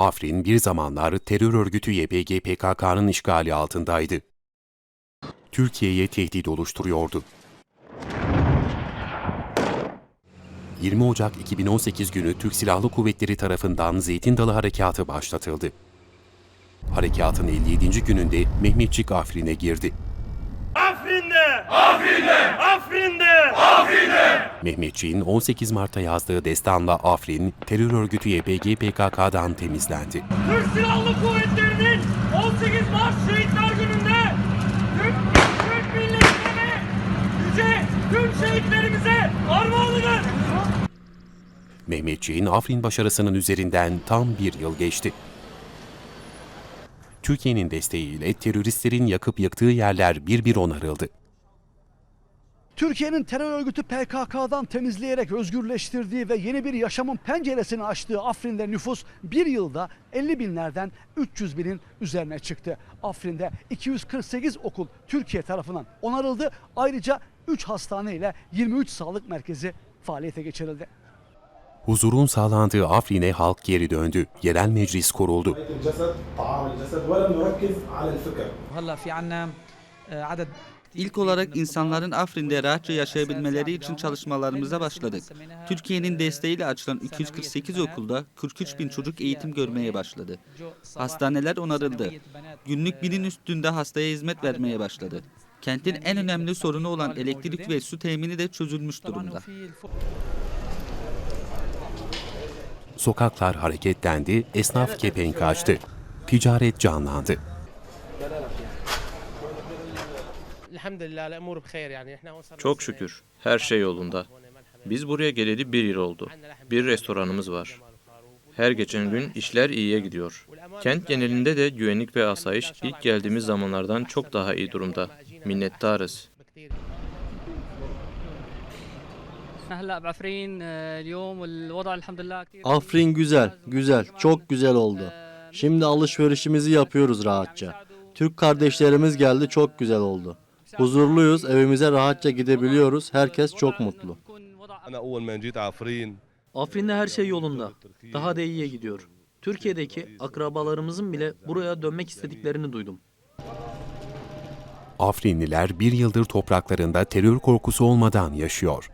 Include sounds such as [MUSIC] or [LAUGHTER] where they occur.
Afrin bir zamanlar terör örgütü YPG PKK'nın işgali altındaydı. Türkiye'ye tehdit oluşturuyordu. 20 Ocak 2018 günü Türk Silahlı Kuvvetleri tarafından Zeytin Dalı Harekatı başlatıldı. Harekatın 57. gününde Mehmetçik Afrin'e girdi. Afrin'de! Afrin'de! Afrin'de! Mehmetçik'in 18 Mart'ta yazdığı destanla Afrin, terör örgütü YPG PKK'dan temizlendi. Türk Silahlı Kuvvetleri'nin 18 Mart Şehitler Günü'nde Türk, Türk milletine yüce tüm şehitlerimize armağanıdır. Mehmetçik'in Afrin başarısının üzerinden tam bir yıl geçti. Türkiye'nin desteğiyle teröristlerin yakıp yıktığı yerler bir bir onarıldı. Türkiye'nin terör örgütü PKK'dan temizleyerek özgürleştirdiği ve yeni bir yaşamın penceresini açtığı Afrin'de nüfus bir yılda 50 binlerden 300 binin üzerine çıktı. Afrin'de 248 okul Türkiye tarafından onarıldı. Ayrıca 3 hastane ile 23 sağlık merkezi faaliyete geçirildi. Huzurun sağlandığı Afrin'e halk geri döndü. Yerel meclis kuruldu. İlk olarak insanların Afrin'de rahatça yaşayabilmeleri için çalışmalarımıza başladık. Türkiye'nin desteğiyle açılan 248 okulda 43 bin çocuk eğitim görmeye başladı. Hastaneler onarıldı. Günlük binin üstünde hastaya hizmet vermeye başladı. Kentin en önemli sorunu olan elektrik ve su temini de çözülmüş durumda. Sokaklar hareketlendi, esnaf kepenk açtı. Ticaret canlandı. Çok şükür her şey yolunda. Biz buraya geleli bir yıl oldu. Bir restoranımız var. Her geçen gün işler iyiye gidiyor. Kent genelinde de güvenlik ve asayiş ilk geldiğimiz zamanlardan çok daha iyi durumda. Minnettarız. بكتير احنا [LAUGHS] هلا بعفرين آه، اليوم والوضع الحمد لله كثير Afrin güzel, güzel, çok güzel oldu. Şimdi alışverişimizi yapıyoruz rahatça. Türk kardeşlerimiz geldi, çok güzel oldu. Huzurluyuz, evimize rahatça gidebiliyoruz. Herkes çok mutlu. أنا أول ما جيت عفرين Afrin'de her şey yolunda. Daha da iyiye gidiyor. Türkiye'deki akrabalarımızın bile buraya dönmek istediklerini duydum. Afrinliler bir yıldır topraklarında terör korkusu olmadan yaşıyor.